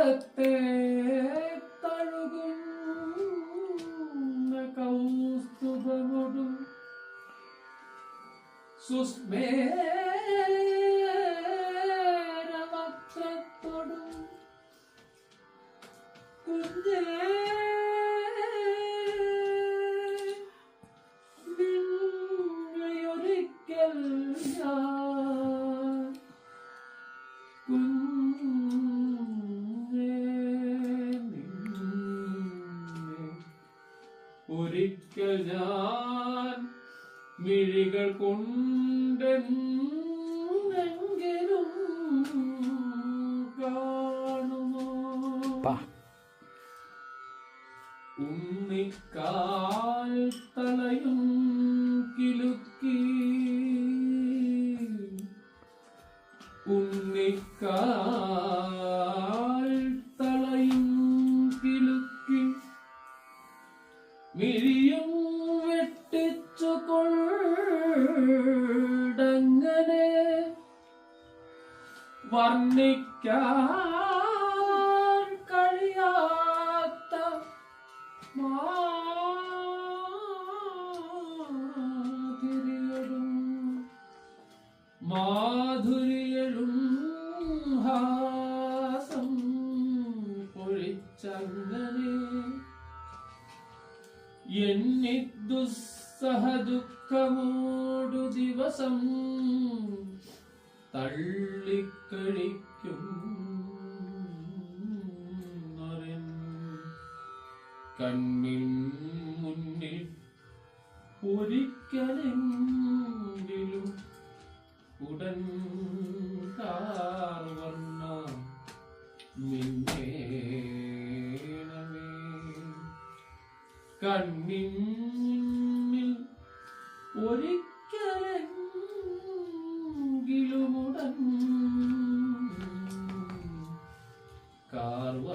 കരത്തെ തഴുകും കൗസ്തുഭമൊടു സുസ്മേരവക്രത്തൊടു കുഞ്ഞേ ഞാൻ മിഴികൾ കൊണ്ടെങ്കിലും കാണുമോ? ഉണ്ണിക്കാൽ തലയും കിലുക്കി. ഉണ്ണിക്കാൽ തലയും കിലുക്കി. മിഴിയും വർണിക്കാൻ കഴിയാത്ത മാധുരിയലും ഹാസം പൊഴിച്ചങ്ങനെ എന്നി ദുസ്സഹ ദുഃഖമോടു ദിവസം തള്ളിക്കഴിക്കും കണ്ണിൻ മുന്നിൽ ഒരിക്കലെങ്കിലും ഉടൻ കാർവർണ മിന്നേണമേ. കണ്ണിൻ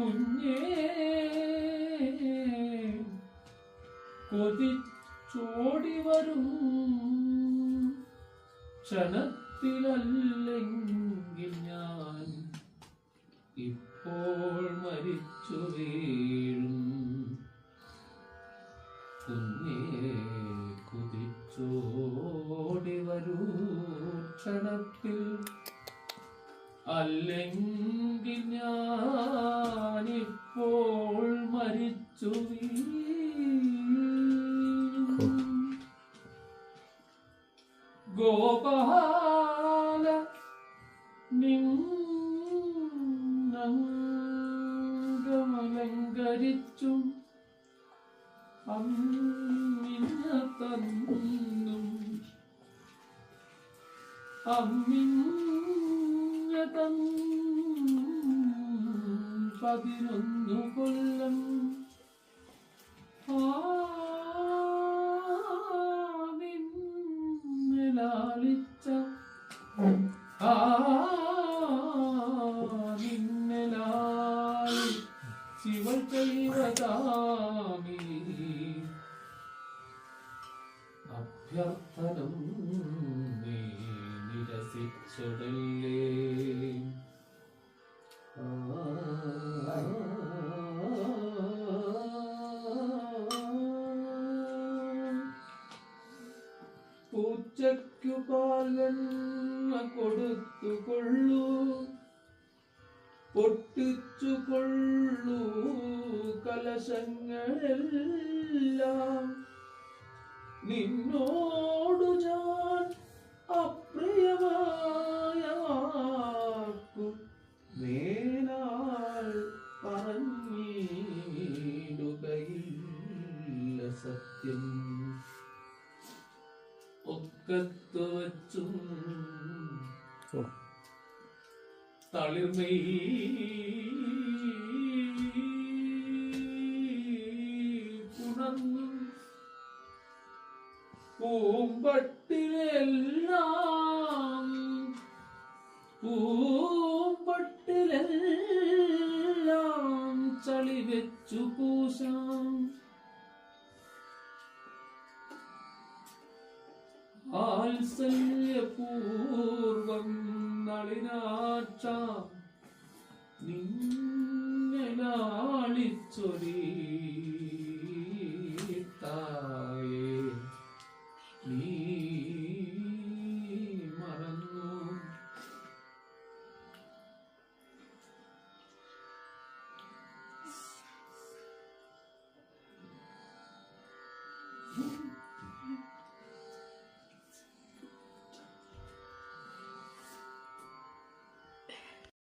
കുഞ്ഞേ കൊതിച്ചോടി വരും. ക്ഷണത്തിലല്ലെങ്കിൽ ഞാൻ ഇപ്പോൾ മരിച്ചു വീഴും. കുഞ്ഞേ കുതിച്ചോടി വരൂ. ക്ഷണത്തിൽ അല്ലെങ്കിൽ ഞാനിപ്പോൾ മരിച്ചു. ഗോപാല നിന്നംഗമലങ്കരിച്ചും അമ്മിഞ്ഞ തന്നും അമ്മിഞ്ഞ തന്നും പതിനൊന്നു കൊല്ലം ലാളിച്ച ആ നിന്നെ അഭ്യർത്ഥനം നീ നിരസിച്ചതല്ലേ കൊടുത്തുകൊള്ളൂ പൊട്ടിച്ചുകൊള്ളൂ കലശങ്ങളെല്ലാം. നിന്നോടു ഞാൻ അപ്രിയമായ വാക്കു പറഞ്ഞിടുകയില്ല സത്യം. ഒക്കത്തു വച്ചും തളിർമൈ പുണർന്നു പൂമ്പട്ടിലെല്ലാം പൂമ്പട്ടിലെല്ലാം ചളി വെച്ചു പൂശാം. വാത്സല്യപൂർവം നളിനാച്ച. നിന്നെ നാളിച്ചൊരി